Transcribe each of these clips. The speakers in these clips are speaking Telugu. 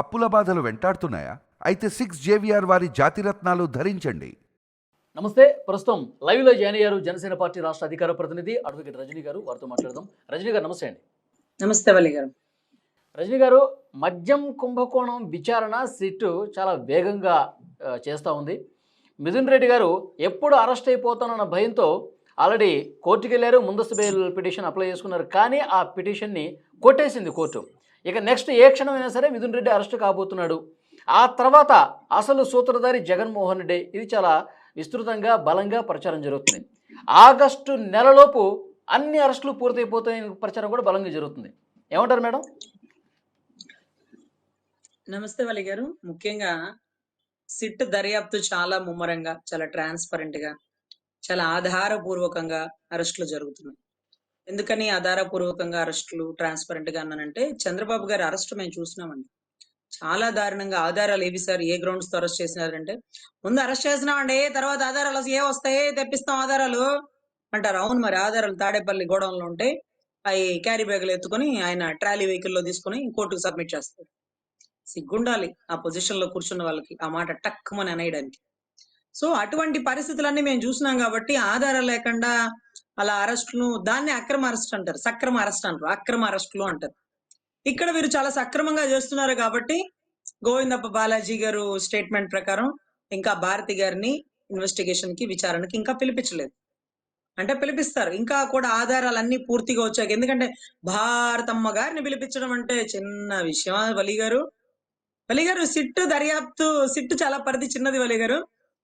అప్పుల బాధలు వెంటాడుతున్నాయా? అయితే సిక్స్ జేవిఆర్ వారి జాతిరత్నాలు ధరించండి. నమస్తే ప్రస్తుతం లైవ్లో జాయిన్ అయ్యారు జనసేన పార్టీ రాష్ట్ర అధికార ప్రతినిధి అడ్వకేట్ రజనీ గారు వారితో మాట్లాడదాం. రజనీ గారు నమస్తే అండి. నమస్తే వల్లి గారు. రజనీ గారు మద్యం కుంభకోణం విచారణ సిట్ చాలా వేగంగా చేస్తూ ఉంది. మిథున్ రెడ్డి గారు ఎప్పుడు అరెస్ట్ అయిపోతానన్న భయంతో ఆల్రెడీ కోర్టుకి వెళ్ళారు ముందస్తు బెయిల్ పిటిషన్ అప్లై చేసుకున్నారు. కానీ ఆ పిటిషన్ని కొట్టేసింది కోర్టు. ఇక నెక్స్ట్ ఏ క్షణమైనా సరే మిథున్ రెడ్డి అరెస్ట్ కాబోతున్నాడు. ఆ తర్వాత అసలు సూత్రధారి జగన్మోహన్ రెడ్డి ఇది చాలా విస్తృతంగా బలంగా ప్రచారం జరుగుతుంది. ఆగస్టు నెలలోపు అన్ని అరెస్టులు పూర్తయిపోతాయని ప్రచారం కూడా బలంగా జరుగుతుంది. ఏమంటారు మేడం? నమస్తే వల్లి గారు. ముఖ్యంగా సిట్ దర్యాప్తు చాలా ముమ్మరంగా చాలా ట్రాన్స్పరెంట్గా చాలా ఆధారపూర్వకంగా అరెస్టులు జరుగుతున్నాయి. ఎందుకని ఆధారపూర్వకంగా అరెస్టులు ట్రాన్స్పరెంట్గా అన్నానంటే చంద్రబాబు గారి అరెస్ట్ మేము చూసినామండి. చాలా దారుణంగా ఆధారాలు ఏవి సార్? ఏ గ్రౌండ్స్తో అరెస్ట్ చేసినారంటే ముందు అరెస్ట్ చేసినామండి తర్వాత ఆధారాలు ఏ వస్తాయి తెప్పిస్తాం ఆధారాలు? అంటారు. అవును మరి ఆధారాలు తాడేపల్లి గోడౌన్లో ఉంటే అవి క్యారీ బ్యాగులు ఎత్తుకొని ఆయన ట్రాలీ వెహికల్లో తీసుకొని కోర్టుకు సబ్మిట్ చేస్తారు. సిగ్గుండాలి ఆ పొజిషన్లో కూర్చున్న వాళ్ళకి ఆ మాట టక్కుమని అనేయడానికి. సో అటువంటి పరిస్థితులన్నీ మేము చూసినాం కాబట్టి ఆధారాలు లేకుండా అలా అరెస్టులు దాన్ని అక్రమ అరెస్ట్ అంటారు. సక్రమ అరెస్ట్ అంటారు. అక్రమ అరెస్టులు అంటారు. ఇక్కడ వీరు చాలా సక్రమంగా చేస్తున్నారు కాబట్టి గోవిందప్ప బాలాజీ గారు స్టేట్మెంట్ ప్రకారం ఇంకా భారతి గారిని ఇన్వెస్టిగేషన్కి విచారణకి ఇంకా పిలిపించలేదు. అంటే పిలిపిస్తారు. ఇంకా కూడా ఆధారాలన్నీ పూర్తిగా వచ్చాక ఎందుకంటే భారతమ్మ గారిని పిలిపించడం అంటే చిన్న విషయం. వలి గారు వలి గారు సిట్టు దర్యాప్తు సిట్టు చాలా పరిధి చిన్నది వలి గారు.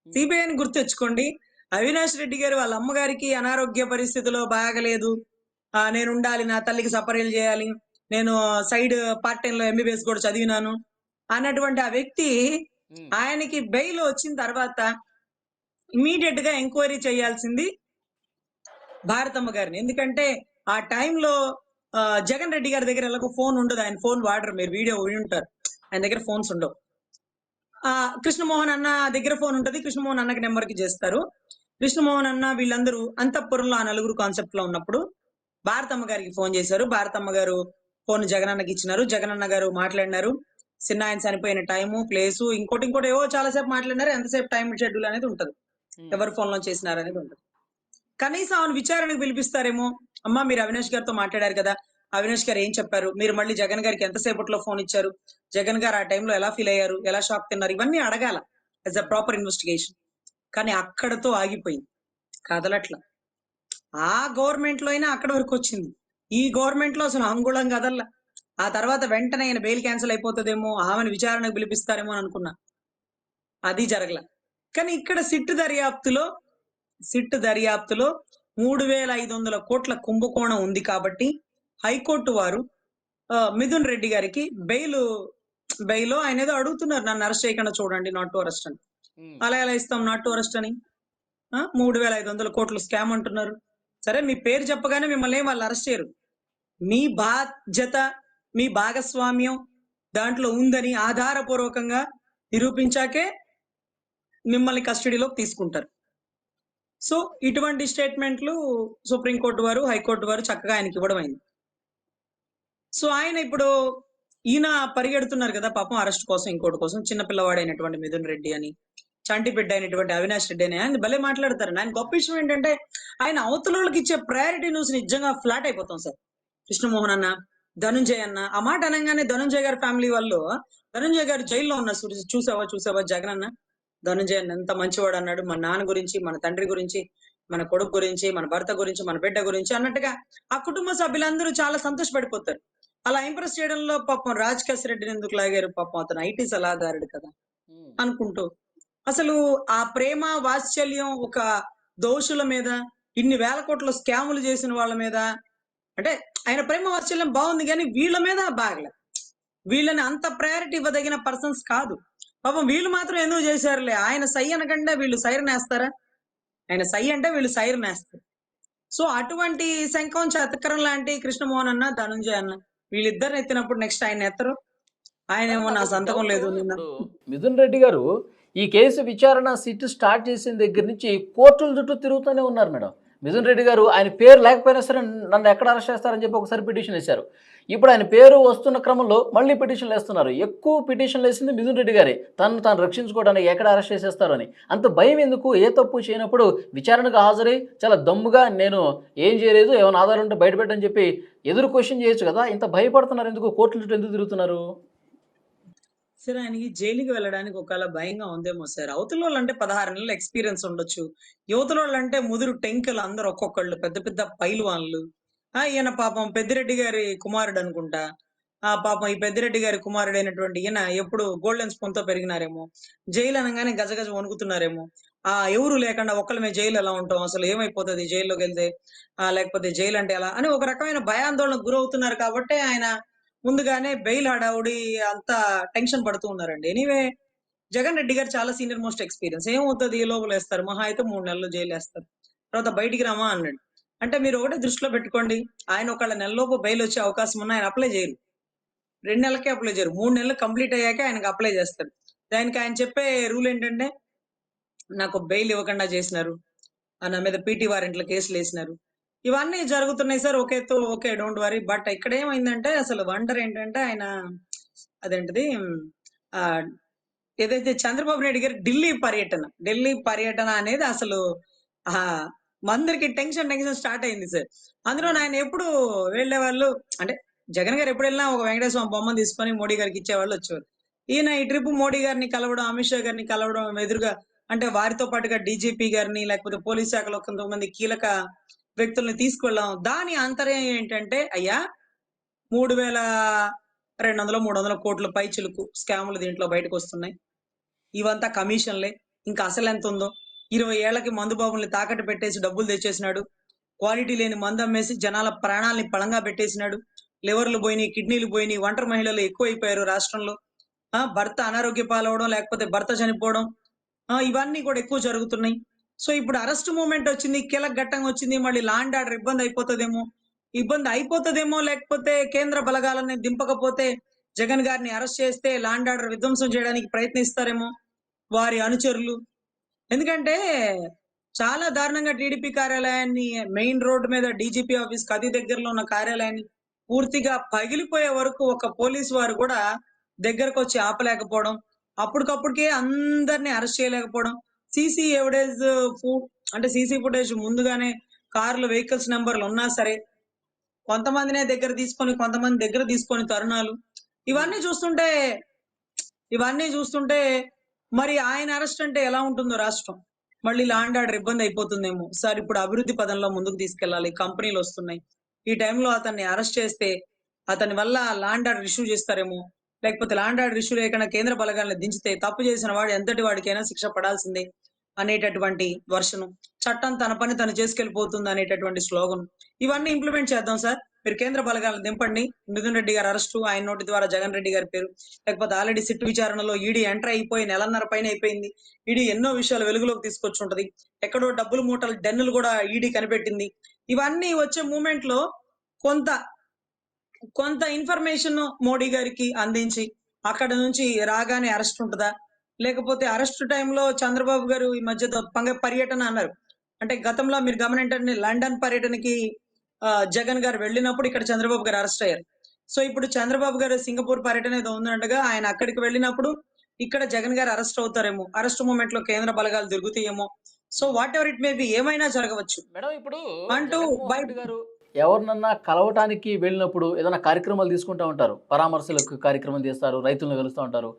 సిబిఐని గుర్తెచ్చుకోండి అవినాష్ రెడ్డి గారు వాళ్ళ అమ్మగారికి అనారోగ్య పరిస్థితిలో బాగలేదు. ఆ నేను ఉండాలి నా తల్లికి సపరేలు చేయాలి. నేను సైడ్ పార్ట్ టైం లో ఎంబీబీఎస్ కూడా చదివినాను అన్నటువంటి ఆ వ్యక్తి ఆయనకి బెయిల్ వచ్చిన తర్వాత ఇమీడియట్గా ఎంక్వైరీ చేయాల్సింది భారతమ్మ గారిని. ఎందుకంటే ఆ టైంలో జగన్ రెడ్డి గారి దగ్గర ఎలాగో ఫోన్ ఉండదు. ఆయన ఫోన్ వాడరు. మీరు వీడియో విని ఉంటారు. ఆయన దగ్గర ఫోన్స్ ఉండవు. ఆ కృష్ణమోహన్ అన్న దగ్గర ఫోన్ ఉంటది. కృష్ణమోహన్ అన్నకి నెంబర్కి చేస్తారు. కృష్ణమోహన్ అన్న వీళ్ళందరూ అంతఃపురంలో ఆ నలుగురు కాన్సెప్ట్లో ఉన్నప్పుడు భారతమ్మ గారికి ఫోన్ చేశారు. భారతమ్మ గారు ఫోన్ జగన్ అన్నకి ఇచ్చినారు. జగన్ అన్న గారు మాట్లాడినారు. చిన్న ఆయన చనిపోయిన టైము ప్లేసు ఇంకోటి ఇంకోటి ఏవో చాలా సేపు మాట్లాడినారు. ఎంతసేపు టైం షెడ్యూల్ అనేది ఉంటది. ఎవరు ఫోన్లో చేసినారు అనేది ఉంటుంది. కనీసం ఆమెను విచారణకు పిలిపిస్తారేమో. అమ్మా మీరు అవినాష్ గారితో మాట్లాడారు కదా. అవినాష్ గారు ఏం చెప్పారు? మీరు మళ్ళీ జగన్ గారికి ఎంతసేపట్లో ఫోన్ ఇచ్చారు? జగన్ గారు ఆ టైంలో ఎలా ఫీల్ అయ్యారు? ఎలా షాక్ తిన్నారు? ఇవన్నీ అడగాల. యాజ్ అ ప్రాపర్ ఇన్వెస్టిగేషన్ కానీ అక్కడతో ఆగిపోయింది. కదలట్ల. ఆ గవర్నమెంట్లో అయినా అక్కడ వరకు వచ్చింది. ఈ గవర్నమెంట్లో అసలు అంగుళం కదల్లా. ఆ తర్వాత వెంటనే ఆయన బెయిల్ క్యాన్సిల్ అయిపోతుందేమో ఆమెను విచారణకు పిలిపిస్తారేమో అని అనుకున్నా. అది జరగల. కానీ ఇక్కడ సిట్ దర్యాప్తులో సిట్ దర్యాప్తులో మూడు వేల ఐదు వందల కోట్ల కుంభకోణం ఉంది కాబట్టి హైకోర్టు వారు మిథున్ రెడ్డి గారికి బెయిల్ బెయిల్ ఆయన ఏదో అడుగుతున్నారు నన్ను అరెస్ట్ చేయకుండా చూడండి నాట్ టు అరెస్ట్ అని. అలా ఎలా ఇస్తాం నాట్ టూరిస్ట్ అరెస్ట్ అని మూడు వేల ఐదు వందల కోట్లు స్కామ్ అంటున్నారు. సరే మీ పేరు చెప్పగానే మిమ్మల్ని వాళ్ళు అరెస్ట్ చేయరు. మీ బాధ్యత మీ భాగస్వామ్యం దాంట్లో ఉందని ఆధారపూర్వకంగా నిరూపించాకే మిమ్మల్ని కస్టడీలోకి తీసుకుంటారు. సో ఇటువంటి స్టేట్మెంట్లు సుప్రీంకోర్టు వారు హైకోర్టు వారు చక్కగా ఆయనకి ఇవ్వడం అయింది. సో ఆయన ఇప్పుడు ఈయన పరిగెడుతున్నారు కదా పాపం అరెస్ట్ కోసం ఇంకోటి కోసం చిన్న పిల్లవాడైనటువంటి మిథున్ రెడ్డి అని. చంటి బిడ్డ అయినటువంటి అవినాష్ రెడ్డి అని ఆయన భలే మాట్లాడతారు ఆయన గొప్ప విషయం ఏంటంటే ఆయన అవతల వాళ్ళకి ఇచ్చే ప్రయారిటీ న్యూస్ నిజంగా ఫ్లాట్ అయిపోతాం సార్. కృష్ణమోహన్ అన్న ధనుంజయ్ అన్న ఆ మాట అనగానే ధనుంజయ్ గారి ఫ్యామిలీ వాళ్ళు ధనుంజయ్ గారు జైల్లో ఉన్న చూసావా చూసావా జగన్ అన్న? ధనుంజయ్ అన్న ఎంత మంచివాడు అన్నాడు. మన నాన్న గురించి మన తండ్రి గురించి మన కొడుకు గురించి మన భర్త గురించి మన బిడ్డ గురించి అన్నట్టుగా ఆ కుటుంబ సభ్యులందరూ చాలా సంతోషపడిపోతారు. అలా ఇంప్రెస్ చేయడంలో పాపం రాజ్ కేశ్ రెడ్డిని ఎందుకు లాగారు? పాపం అతను ఐటీ సలహాదారుడు కదా అనుకుంటూ. అసలు ఆ ప్రేమ వాత్సల్యం ఒక దోషుల మీద ఇన్ని వేల కోట్ల స్కాములు చేసిన వాళ్ళ మీద అంటే ఆయన ప్రేమ వాత్సల్యం బాగుంది కానీ వీళ్ళ మీద బాగలే. వీళ్ళని అంత ప్రయారిటీ ఇవ్వదగిన పర్సన్స్ కాదు. పాపం వీళ్ళు మాత్రం ఎందుకు చేశారులే? ఆయన సై అనకంటే వీళ్ళు సైరన్ వేస్తారా? ఆయన సై అంటే వీళ్ళు సైరన్ వేస్తారు. సో అటువంటి శంఖం చతకరం లాంటి కృష్ణమోహన్ అన్న ధనుంజయ అన్న వీళ్ళిద్దరిని ఎత్తినప్పుడు నెక్స్ట్ ఆయన ఎత్తరు. ఆయన ఏమో నా సంతకం లేదు మిథున్ రెడ్డి గారు ఈ కేసు విచారణ సిట్ స్టార్ట్ చేసిన దగ్గర నుంచి కోర్టుల చుట్టూ తిరుగుతూనే ఉన్నారు మేడం. మిథున్ రెడ్డి గారు ఆయన పేరు లేకపోయినా సరే నన్ను ఎక్కడ అరెస్ట్ చేస్తారని చెప్పి ఒకసారి పిటిషన్ వేశారు. ఇప్పుడు ఆయన పేరు వస్తున్న క్రమంలో మళ్ళీ పిటిషన్లు వేస్తున్నారు. ఎక్కువ పిటిషన్లు వేసింది మిథున్ రెడ్డి గారే. తను తాను రక్షించుకోవడానికి ఎక్కడ అరెస్ట్ చేసేస్తారు అని. అంత భయం ఎందుకు? ఏ తప్పు చేయనప్పుడు విచారణకు హాజరై చాలా దమ్ముగా నేను ఏం చేయలేదు ఏమైనా ఆధారం ఉంటే బయటపెట్టని చెప్పి ఎదురు క్వశ్చన్ చేయొచ్చు కదా. ఇంత భయపడుతున్నారు ఎందుకు? కోర్టుల చుట్టూ ఎందుకు తిరుగుతున్నారు? సరే ఆయనకి జైలుకి వెళ్ళడానికి ఒకవేళ భయంగా ఉందేమో సార్. అవతల వాళ్ళు అంటే పదహారు నెలల ఎక్స్పీరియన్స్ ఉండొచ్చు. యువతల వాళ్ళు అంటే ముదురు టెంకులు అందరు ఒక్కొక్కళ్ళు పెద్ద పెద్ద పైల్వాన్లు. ఆ ఈయన పాపం పెద్దిరెడ్డి గారి కుమారుడు అనుకుంటా. ఆ పాపం ఈ పెద్దిరెడ్డి గారి కుమారుడు అయినటువంటి ఈయన ఎప్పుడు గోల్డెన్ స్పూన్తో పెరిగినారేమో. జైలు అనగానే గజగజ వణుకుతున్నారేమో. ఆ ఎవరు లేకుండా ఒక్కళ్ళమే మేము జైలు ఎలా ఉంటాం? అసలు ఏమైపోతుంది జైల్లోకి వెళ్తే ఆ లేకపోతే జైలు అంటే ఎలా? అని ఒక రకమైన భయాందోళనకు గురవుతున్నారు కాబట్టి ఆయన ముందుగానే బెయిల్ హడావుడి అంతా టెన్షన్ పడుతూ ఉన్నారండి. ఎనీవే జగన్ రెడ్డి గారు చాలా సీనియర్ మోస్ట్ ఎక్స్పీరియన్స్. ఏమవుతుంది? ఈ లోపల వేస్తారు. మహా అయితే మూడు నెలలు జైలు వేస్తారు. తర్వాత బయటికి రామా అన్నాడు. అంటే మీరు ఒకటే దృష్టిలో పెట్టుకోండి. ఆయన ఒకళ్ళ నెలలోపు బెయిల్ వచ్చే అవకాశం ఉన్న ఆయన అప్లై చేయరు. రెండు నెలలకే అప్లై చేయరు. మూడు నెలలు కంప్లీట్ అయ్యాక ఆయనకు అప్లై చేస్తారు. దానికి ఆయన చెప్పే రూల్ ఏంటంటే నాకు బెయిల్ ఇవ్వకుండా చేసినారు. ఆ నా మీద పీటీ వారెంట్ల కేసులు వేసినారు. ఇవన్నీ జరుగుతున్నాయి సార్. ఓకే తో ఓకే డోంట్ వరీ. బట్ ఇక్కడ ఏమైందంటే అసలు వండర్ ఏంటంటే ఆయన అదేంటిది ఆ ఏదైతే చంద్రబాబు నాయుడు గారి ఢిల్లీ పర్యటన ఢిల్లీ పర్యటన అనేది అసలు ఆ అందరికి టెన్షన్ టెన్షన్ స్టార్ట్ అయింది సార్. అందులో ఆయన ఎప్పుడు వెళ్ళే వాళ్ళు అంటే జగన్ గారు ఎప్పుడు వెళ్ళినా ఒక వెంకటేశ్వర బొమ్మ బొమ్మను తీసుకొని మోడీ గారికి ఇచ్చేవాళ్ళు వచ్చేవారు. ఈయన ఈ ట్రిప్ మోడీ గారిని కలవడం అమిత్ షా గారిని కలవడం ఎదురుగా అంటే వారితో పాటుగా డీజీపీ గారిని లేకపోతే పోలీస్ శాఖలో కొంతమంది కీలక వ్యక్తుల్ని తీసుకువెళ్ళాం దాని అంతర్యం ఏంటంటే అయ్యా మూడు వేల రెండు వందల మూడు వందల కోట్ల పై చిలుకు స్కాములు దీంట్లో బయటకు వస్తున్నాయి ఇవంతా కమిషన్లే. ఇంకా అసలు ఎంత ఉందో ఇరవై ఏళ్ళకి మందు బాబుల్ని తాకట్టు పెట్టేసి డబ్బులు తెచ్చేసినాడు. క్వాలిటీ లేని మందు అమ్మేసి జనాల ప్రాణాలని పళంగా పెట్టేసినాడు. లివర్లు పోయినాయి కిడ్నీలు పోయినాయి ఒంటరి మహిళలు ఎక్కువైపోయారు రాష్ట్రంలో. ఆ భర్త అనారోగ్య పాలవడం లేకపోతే భర్త చనిపోవడం ఇవన్నీ కూడా ఎక్కువ జరుగుతున్నాయి. సో ఇప్పుడు అరెస్ట్ మూమెంట్ వచ్చింది కీలక ఘట్టంగా వచ్చింది మళ్ళీ లాండ్ ఆర్డర్ ఇబ్బంది అయిపోతుందేమో? ఇబ్బంది అయిపోతుందేమో? లేకపోతే కేంద్ర బలగాలని దింపకపోతే జగన్ గారిని అరెస్ట్ చేస్తే లాండ్ ఆర్డర్ విధ్వంసం చేయడానికి ప్రయత్నిస్తారేమో వారి అనుచరులు? ఎందుకంటే చాలా దారుణంగా టీడీపీ కార్యాలయాన్ని మెయిన్ రోడ్ మీద డీజీపీ ఆఫీస్ కది దగ్గరలో ఉన్న కార్యాలయాన్ని పూర్తిగా పగిలిపోయే వరకు ఒక పోలీస్ వారు కూడా దగ్గరకు వచ్చి ఆపలేకపోవడం అప్పటికప్పటికే అందరినీ అరెస్ట్ చేయలేకపోవడం సీసీ ఎవిడెన్స్ అంటే సీసీ ఫుటేజ్ ముందుగానే కార్లు వెహికల్స్ నెంబర్లు ఉన్నా సరే కొంతమందినే దగ్గర తీసుకొని కొంతమంది దగ్గర తీసుకొని తరుణాలు. ఇవన్నీ చూస్తుంటే ఇవన్నీ చూస్తుంటే మరి ఆయన అరెస్ట్ అంటే ఎలా ఉంటుందో రాష్ట్రం? మళ్ళీ లాండ్ ఆర్డర్ ఇబ్బంది అయిపోతుందేమో. సార్ ఇప్పుడు అభివృద్ధి పదంలో ముందుకు తీసుకెళ్ళాలి. కంపెనీలు వస్తున్నాయి. ఈ టైంలో అతన్ని అరెస్ట్ చేస్తే అతని వల్ల లాండ్ ఆర్డర్ ఇష్యూ చేస్తారేమో? లేకపోతే లాండ్ ఆర్డర్ ఇష్యూ లేకుండా కేంద్ర బలగాలను దించితే తప్పు చేసిన వాడు ఎంతటి వాడికైనా శిక్ష పడాల్సిందే అనేటటువంటి వర్షను. చట్టం తన పని తను చేసుకెళ్ళిపోతుంది అనేటటువంటి స్లోగన్. ఇవన్నీ ఇంప్లిమెంట్ చేద్దాం సార్. మీరు కేంద్ర బలగాలను దింపండి. మిథున్ రెడ్డి గారు అరెస్టు ఆయన నోటి ద్వారా జగన్ రెడ్డి గారి పేరు. లేకపోతే ఆల్రెడీ సిట్ విచారణలో ఈడీ ఎంటర్ అయిపోయి నెలన్నర పైన అయిపోయింది. ఈడీ ఎన్నో విషయాలు వెలుగులోకి తీసుకొచ్చి ఉంటది ఎక్కడో డబ్బులు మూటలు డెన్నులు కూడా ఈడీ కనిపెట్టింది. ఇవన్నీ వచ్చే మూమెంట్లో కొంత కొంత ఇన్ఫర్మేషన్ మోడీ గారికి అందించి అక్కడ నుంచి రాగానే అరెస్ట్ ఉంటుందా? లేకపోతే అరెస్ట్ టైంలో చంద్రబాబు గారు ఈ మధ్య పర్యటన అన్నారు. అంటే గతంలో మీరు గమనించండి లండన్ పర్యటనకి జగన్ గారు వెళ్ళినప్పుడు ఇక్కడ చంద్రబాబు గారు అరెస్ట్ అయ్యారు. సో ఇప్పుడు చంద్రబాబు గారు సింగపూర్ పర్యటన ఏదో ఉందంటగా ఆయన అక్కడికి వెళ్ళినప్పుడు ఇక్కడ జగన్ గారు అరెస్ట్ అవుతారేమో అరెస్ట్ మూమెంట్లో కేంద్ర బలగాలు దొరుకుతాయేమో so whatever it may be ఏమైనా జరగవచ్చు. మేడం ఇప్పుడు అంటూ బయట- గారు ఎవరినన్నా కలవటానికి వెళ్ళినప్పుడు ఏదైనా కార్యక్రమాలు తీసుకుంటూ ఉంటారు. పరామర్శలకు కార్యక్రమం చేస్తారు రైతులను కలుస్తూ ఉంటారు.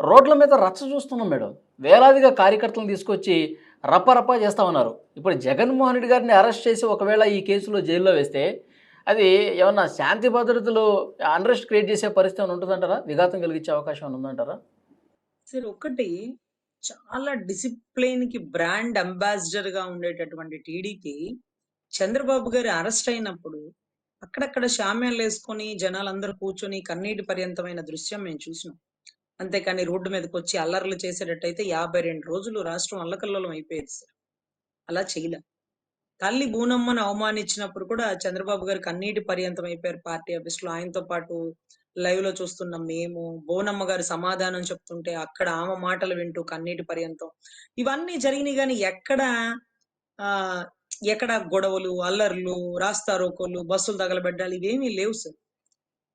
రోడ్ల మీద రచ్చ చూస్తున్నాం మేడం. వేలాదిగా కార్యకర్తలను తీసుకొచ్చి రప్పరప్ప చేస్తూ ఉన్నారు. ఇప్పుడు జగన్మోహన్ రెడ్డి గారిని అరెస్ట్ చేసి ఒకవేళ ఈ కేసులో జైల్లో వేస్తే అది ఏమన్నా శాంతి భద్రతలు అన్రెస్ట్ క్రియేట్ చేసే పరిస్థితి ఏమైనా ఉంటుందంటారా? విఘాతం కలిగించే అవకాశం ఏమైనా ఉందంటారా? సరే ఒకటి చాలా డిసిప్లిన్కి బ్రాండ్ అంబాసిడర్గా ఉండేటటువంటి టీడీపీ చంద్రబాబు గారి అరెస్ట్ అయినప్పుడు అక్కడక్కడ షామ్యాలు వేసుకొని జనాలందరూ కూర్చొని కన్నీటి పర్యంతమైన దృశ్యం మేము చూసినాం. అంతేకాని రోడ్డు మీదకి వచ్చి అల్లర్లు చేసేటట్టయితే యాభై రెండు రోజులు రాష్ట్రం అల్లకల్లోలం అయిపోయేది సార్. అలా చేయలే. తల్లి బూనమ్మను అవమానించినప్పుడు కూడా చంద్రబాబు గారు కన్నీటి పర్యంతం అయిపోయారు పార్టీ ఆఫీస్లో ఆయనతో పాటు లైవ్లో చూస్తున్నాం మేము బోనమ్మ గారు సమాధానం చెప్తుంటే అక్కడ ఆమె మాటలు వింటూ కన్నీటి పర్యంతం. ఇవన్నీ జరిగినాయి కానీ ఎక్కడ ఆ ఎక్కడ గొడవలు అల్లర్లు రాస్తారోకోలు బస్సులు తగలబెట్టాలి ఇవేమీ లేవు సార్.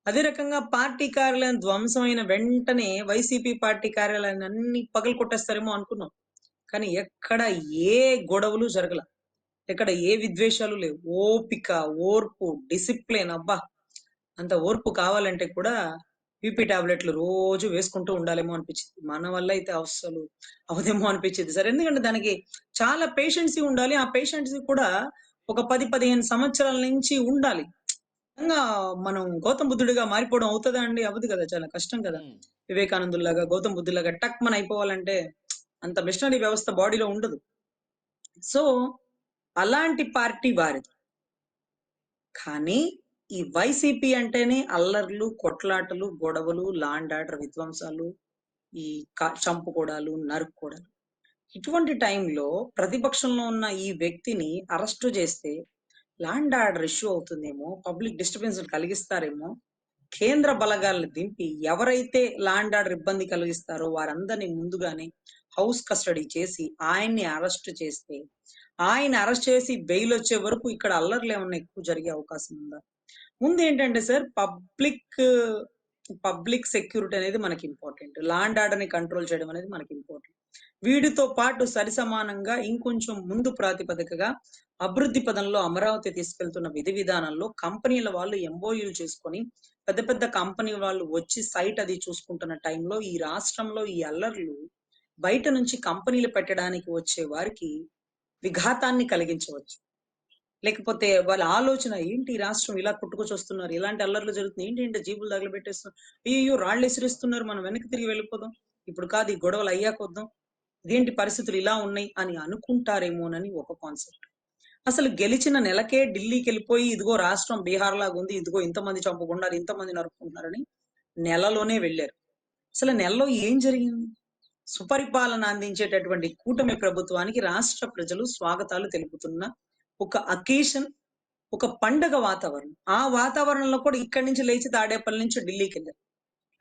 అదే రకంగా పార్టీ కార్యాలయం ధ్వంసమైన వెంటనే వైసీపీ పార్టీ కార్యాలయాన్ని అన్ని పగలు కొట్టేస్తారేమో అనుకున్నాం. కానీ ఎక్కడ ఏ గొడవలు జరగల. ఎక్కడ ఏ విద్వేషాలు లేవు. ఓపిక ఓర్పు డిసిప్లిన్ అబ్బా! అంత ఓర్పు కావాలంటే కూడా బీపీ టాబ్లెట్లు రోజు వేసుకుంటూ ఉండాలేమో అనిపించింది. మన వల్ల అయితే అసలు అవదేమో అనిపించింది సార్. ఎందుకంటే దానికి చాలా పేషెన్సీ ఉండాలి. ఆ పేషెన్సీ కూడా ఒక పది పదిహేను సంవత్సరాల నుంచి ఉండాలి. మనం గౌతమ్ బుద్ధుడిగా మారిపోవడం అవుతుందా అండి? అవ్వదు కదా చాలా కష్టం కదా. వివేకానందులాగా గౌతమ్ బుద్ధులాగా టక్ మన అయిపోవాలంటే అంత మిషనరీ వ్యవస్థ బాడీలో ఉండదు. సో అలాంటి పార్టీ వారిది. కానీ ఈ వైసీపీ అంటేనే అల్లర్లు కొట్లాటలు గొడవలు లాండ్ ఆర్డర్ విధ్వంసాలు ఈ చంపుకోడాలు నరుక్కోడాలు ఇటువంటి టైంలో ప్రతిపక్షంలో ఉన్న ఈ వ్యక్తిని అరెస్టు చేస్తే ల్యాండ్ ఆర్డర్ ఇష్యూ అవుతుందేమో పబ్లిక్ డిస్టర్బెన్స్ కలిగిస్తారేమో కేంద్ర బలగాలను దింపి ఎవరైతే ల్యాండ్ ఆర్డర్ ఇబ్బంది కలిగిస్తారో వారందరినీ ముందుగానే హౌస్ కస్టడీ చేసి ఆయన్ని అరెస్ట్ చేస్తే ఆయన అరెస్ట్ చేసి బెయిల్ వచ్చే వరకు ఇక్కడ అల్లర్లు ఏమన్నా ఎక్కువ జరిగే అవకాశం ఉందా? ముందు ఏంటంటే సార్ పబ్లిక్ పబ్లిక్ సెక్యూరిటీ అనేది మనకి ఇంపార్టెంట్. లాండ్ ఆర్డర్ని కంట్రోల్ చేయడం అనేది మనకి ఇంపార్టెంట్. వీటితో పాటు సరిసమానంగా ఇంకొంచెం ముందు ప్రాతిపదికగా అభివృద్ధి పదంలో అమరావతి తీసుకెళ్తున్న విధి విధానంలో కంపెనీల వాళ్ళు ఎంబోయూలు చేసుకొని పెద్ద పెద్ద కంపెనీ వాళ్ళు వచ్చి సైట్ అది చూసుకుంటున్న టైంలో ఈ రాష్ట్రంలో ఈ అల్లర్లు బయట నుంచి కంపెనీలు పెట్టడానికి వచ్చే వారికి విఘాతాన్ని కలిగించవచ్చు. లేకపోతే వాళ్ళ ఆలోచన ఏంటి రాష్ట్రం ఇలా కొట్టుకొచ్చి ఇలాంటి అల్లర్లు జరుగుతుంది ఏంటి ఏంటి జీబులు తగలబెట్టేస్తున్నారు? అయ్యో రాళ్ళు ఎసిరిస్తున్నారు. మనం వెనక్కి తిరిగి వెళ్ళిపోదాం. ఇప్పుడు కాదు ఈ గొడవలు అయ్యాకొద్దాం ఇదేంటి పరిస్థితులు ఇలా ఉన్నాయి అని అనుకుంటారేమోనని ఒక కాన్సెప్ట్. అసలు గెలిచిన నెలకే ఢిల్లీకి వెళ్ళిపోయి ఇదిగో రాష్ట్రం బీహార్ లాగా ఉంది ఇదిగో ఇంతమంది చంపుకున్నారు ఇంతమంది నరుపుకుంటున్నారని నెలలోనే వెళ్ళారు. అసలు నెలలో ఏం జరిగింది? సుపరిపాలన అందించేటటువంటి కూటమి ప్రభుత్వానికి రాష్ట్ర ప్రజలు స్వాగతాలు తెలుపుతున్న ఒక అకేషన్ ఒక పండగ వాతావరణం. ఆ వాతావరణంలో కూడా ఇక్కడి నుంచి లేచి తాడేపల్లి నుంచి ఢిల్లీకి వెళ్ళారు.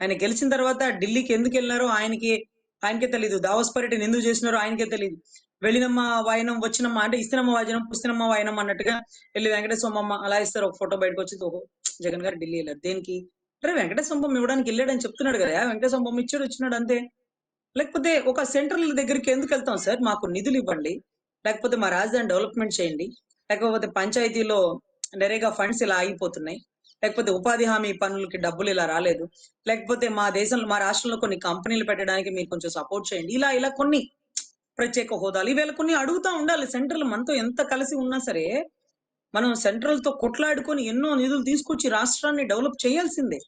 ఆయన గెలిచిన తర్వాత ఢిల్లీకి ఎందుకు వెళ్ళినారో ఆయనకి ఆయనకే తెలియదు దావస్ పర్యటన ఎందుకు చేసినారో ఆయనకే తెలియదు వెళ్ళినమ్మ వాయనం వచ్చినమ్మ అంటే ఇస్తున్నమ్మ వాయనం పుస్తనమ్మ వాయనం అన్నట్టుగా వెళ్ళి వెంకటేశ్వమ్మ అలా ఇస్తారు. ఒక ఫోటో బయటకు వచ్చి ఓహో జగన్ గారు ఢిల్లీ వెళ్ళారు. దేనికి? అరే వెంకటేశ్వరం ఇవ్వడానికి వెళ్ళాడని చెప్తున్నాడు కదా. వెంకటేశ్వరం ఇచ్చాడు వచ్చినాడు అంతే. లేకపోతే ఒక సెంట్రల్ దగ్గరికి ఎందుకు వెళ్తాం సార్? మాకు నిధులు ఇవ్వండి. లేకపోతే మా రాజధాని డెవలప్మెంట్ చేయండి. లేకపోతే పంచాయతీలో నరేగా ఫండ్స్ ఇలా ఆగిపోతున్నాయి. లేకపోతే ఉపాధి హామీ పనులకి డబ్బులు ఇలా రాలేదు. లేకపోతే మా దేశంలో మా రాష్ట్రంలో కొన్ని కంపెనీలు పెట్టడానికి మీరు కొంచెం సపోర్ట్ చేయండి. ఇలా ఇలా కొన్ని ప్రత్యేక హోదాలు. ఇవేళ కొన్ని అడుగుతా ఉండాలి. సెంట్రల్ మనతో ఎంత కలిసి ఉన్నా సరే మనం సెంట్రల్తో కొట్లాడుకొని ఎన్నో నిధులు తీసుకొచ్చి రాష్ట్రాన్ని డెవలప్ చేయాల్సిందే.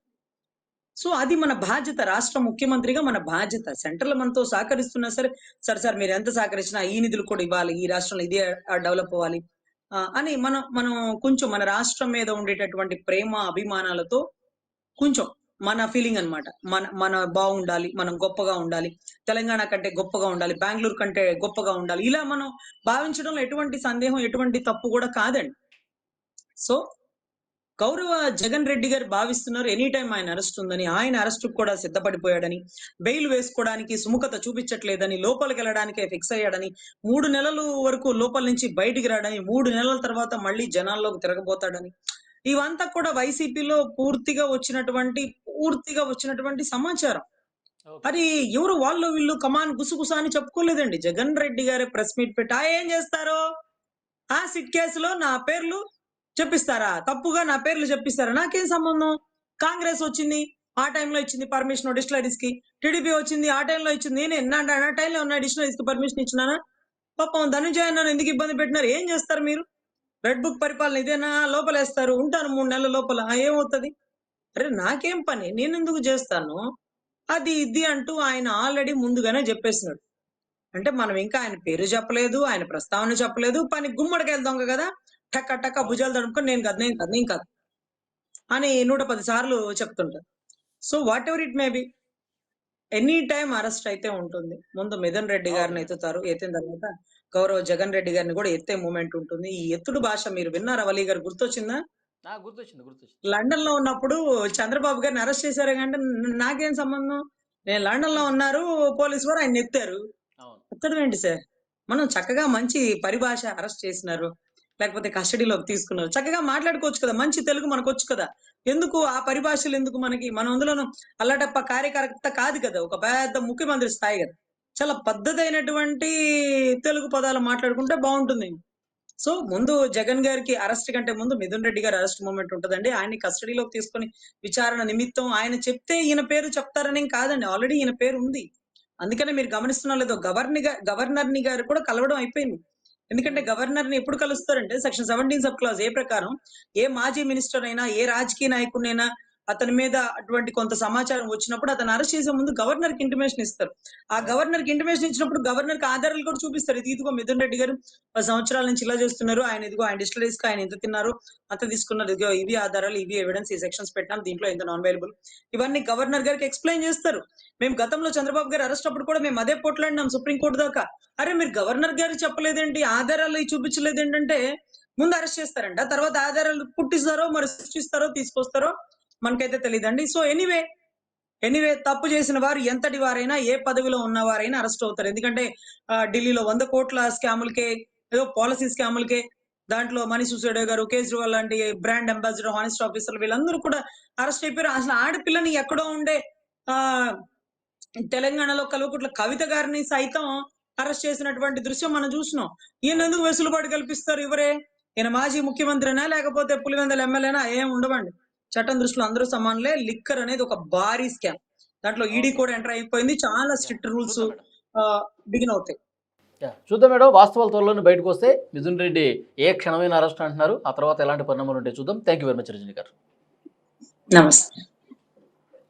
సో అది మన బాధ్యత. రాష్ట్ర ముఖ్యమంత్రిగా మన బాధ్యత. సెంట్రల్ మనతో సహకరిస్తున్నా సరే సరే సార్ మీరు ఎంత సహకరించినా ఈ నిధులు కూడా ఇవ్వాలి. ఈ రాష్ట్రంలో ఇదే డెవలప్ అవ్వాలి. అని మనం మనం కొంచెం మన రాష్ట్రం మీద ఉండేటటువంటి ప్రేమ అభిమానాలతో కొంచెం మన ఫీలింగ్ అన్నమాట. మన మన బాగుండాలి మనం గొప్పగా ఉండాలి తెలంగాణ కంటే గొప్పగా ఉండాలి బెంగళూరు కంటే గొప్పగా ఉండాలి. ఇలా మనం భావించడంలో ఎటువంటి సందేహం ఎటువంటి తప్పు కూడా కాదండి. సో గౌరవ జగన్ రెడ్డి గారు భావిస్తున్నారు ఎనీ టైం ఆయన అరెస్ట్ ఉందని. ఆయన అరెస్ట్ కూడా సిద్ధపడిపోయాడని బెయిల్ వేసుకోవడానికి సుముఖత చూపించట్లేదని లోపలికి వెళ్ళడానికి ఫిక్స్ అయ్యాడని మూడు నెలల వరకు లోపల నుంచి బయటికి రాడని మూడు నెలల తర్వాత మళ్ళీ జనాల్లోకి తిరగబోతాడని. ఇవంతా కూడా వైసీపీలో పూర్తిగా వచ్చినటువంటి పూర్తిగా వచ్చినటువంటి సమాచారం. అది ఎవరు వాళ్ళు వీళ్ళు? కమాన్ గుసగుస అని చెప్పుకోలేదండి. జగన్ రెడ్డి గారే ప్రెస్ మీట్ పెట్టి ఆ ఏం చేస్తారు? ఆ సిట్ కేసులో నా పేర్లు చెప్పిస్తారా? తప్పుగా నా పేర్లు చెప్పిస్తారా? నాకేం సంబంధం? కాంగ్రెస్ వచ్చింది ఆ టైంలో ఇచ్చింది పర్మిషన్ డిక్షనరీస్కి. టీడీపీ వచ్చింది ఆ టైంలో ఇచ్చింది. నేను నా నా టైంలో ఉన్న డిక్షనరీస్కి పర్మిషన్ ఇచ్చినానా? పాపం ధనుంజయ నన్ను ఎందుకు ఇబ్బంది పెట్టినారు? ఏం చేస్తారు మీరు? రెడ్ బుక్ పరిపాలన ఇదేనా? లోపలేస్తారు. ఉంటాను మూడు నెలల లోపల. ఏమవుతుంది? అరే నాకేం పని? నేను ఎందుకు చేస్తాను? అది ఇది అంటూ ఆయన ఆల్రెడీ ముందుగానే చెప్పేసినాడు. అంటే మనం ఇంకా ఆయన పేరు చెప్పలేదు ఆయన ప్రస్తావన చెప్పలేదు. పని గుమ్మడికి దొంగ కదా. టక్క టక్క భుజాలు తడుపుకొని నేను కాదు నేను కాదు నేను కాదు అని నూట పది సార్లు చెప్తుంటారు. So whatever it may be any time arrest అయితే ఉంటుంది. ముందు మిథున్ రెడ్డి గారిని ఎత్తుతారు ఎత్తిన తర్వాత గౌరవ జగన్ రెడ్డి గారిని కూడా ఎత్తే మూమెంట్ ఉంటుంది. ఈ ఎత్తుడు భాష మీరు విన్నారా? వలీ గారు గుర్తొచ్చిందా? గుర్తొచ్చింది గుర్తొచ్చింది. లండన్లో ఉన్నప్పుడు చంద్రబాబు గారిని అరెస్ట్ చేశారు అంటే నాకేం సంబంధం? నేను లండన్లో ఉన్నారు పోలీసు వారు ఆయన ఎత్తారు. ఎత్తడం ఏంటి సార్? మనం చక్కగా మంచి పరిభాష అరెస్ట్ చేసినారు. లేకపోతే కస్టడీలోకి తీసుకున్నారు. చక్కగా మాట్లాడుకోవచ్చు కదా. మంచి తెలుగు మనకు వచ్చు కదా. ఎందుకు? ఆ పరిభాషలు ఎందుకు మనకి? మన అందులోనూ అల్లటప్ప కార్యకర్త కాదు కదా. ఒక పెద్ద ముఖ్యమంత్రి స్థాయి కదా. చాలా పద్ధతి అయినటువంటి తెలుగు పదాలు మాట్లాడుకుంటే బాగుంటుంది. సో ముందు జగన్ గారికి అరెస్ట్ కంటే ముందు మిథున్ రెడ్డి గారి అరెస్ట్ మూమెంట్ ఉంటుందండి. ఆయన్ని కస్టడీలోకి తీసుకొని విచారణ నిమిత్తం ఆయన చెప్తే ఈయన పేరు చెప్తారనేం కాదండి. ఆల్రెడీ ఈయన పేరు ఉంది అందుకనే మీరు గమనిస్తున్నా లేదో గవర్నర్ గవర్నర్ని గారు కూడా కలవడం అయిపోయింది. ఎందుకంటే గవర్నర్ని ఎప్పుడు కలుస్తారంటే section seventeen sub clause A ప్రకారం ఏ మాజీ మినిస్టర్ అయినా ఏ రాజకీయ నాయకుడినైనా అతని మీద అటువంటి కొంత సమాచారం వచ్చినప్పుడు అతను అరెస్ట్ చేసే ముందు గవర్నర్కి ఇంటిమేషన్ ఇస్తారు. ఆ గవర్నర్కి ఇంటిమేషన్ ఇచ్చినప్పుడు గవర్నర్కి ఆధారాలు కూడా చూపిస్తారు. ఇది ఇదిగో మిథున్ రెడ్డి గారు పది సంవత్సరాల నుంచి ఇలా చేస్తున్నారు. ఆయన ఇదిగో ఆయన డిజిటల్ రిస్క్ ఆయన ఎంత తిన్నారు? అంత తీసుకున్నారు. ఇదిగో ఇవి ఆధారాలు ఇవి ఎవిడెన్స్ ఈ సెక్షన్స్ పెట్టినాం. దీంట్లో ఎంత నాన్ అవైలబుల్ ఇవన్నీ గవర్నర్ గారికి ఎక్స్ప్లెయిన్ చేస్తారు. మేము గతంలో చంద్రబాబు గారు అరెస్ట్ అప్పుడు కూడా మేము అదే పోట్లాడినాం సుప్రీంకోర్టు దాకా. అరే మీరు గవర్నర్ గారు చెప్పలేదేంటి? ఆధారాలు చూపించలేదు ఏంటంటే ముందు అరెస్ట్ చేస్తారంట. తర్వాత ఆధారాలు పుట్టిస్తారో మరి సృష్టిస్తారో తీసుకొస్తారో మనకైతే తెలియదండి సో ఎనీవే ఎనీవే తప్పు చేసిన వారు ఎంతటి వారైనా ఏ పదవిలో ఉన్న వారైనా అరెస్ట్ అవుతారు. ఎందుకంటే ఆ, ఢిల్లీలో వంద కోట్ల స్కాములకే ఏదో పాలసీ స్కాములకే దాంట్లో మనీష్ సిసోడియా గారు కేజ్రీవాల్ లాంటి బ్రాండ్ అంబాసిడర్ హానెస్ట్ ఆఫీసర్లు వీళ్ళందరూ కూడా అరెస్ట్ అయిపోయారు. అసలు ఆడపిల్లని ఎక్కడో ఉండే ఆ తెలంగాణలో కలువకుట్ల కవిత గారిని సైతం అరెస్ట్ చేసినటువంటి దృశ్యం మనం చూసినాం. ఈయన ఎందుకు వెసులుబాటు కల్పిస్తారు ఇవరే? ఈయన మాజీ ముఖ్యమంత్రినా లేకపోతే పులివెందల ఎమ్మెల్యేనా? ఏం ఉండవండి. చట్టం దృష్టిలో అందరూ సమానులే. లిక్కర్ అనేది ఒక భారీ స్కామ్ దాంట్లో ఈడీ కూడా ఎంటర్ అయిపోయింది. చాలా స్ట్రిక్ట్ రూల్స్. బిగిన్ అవుతాయి. చూద్దాం మేడం. వాస్తవాల త్వరలోనే బయటకు వస్తే మిథున్ రెడ్డి ఏ క్షణమైన అరెస్ట్ అంటున్నారు. ఆ తర్వాత ఎలాంటి పరిణామాలు ఉంటాయి చూద్దాం. Thank you very much Rajani గారు. నమస్తే.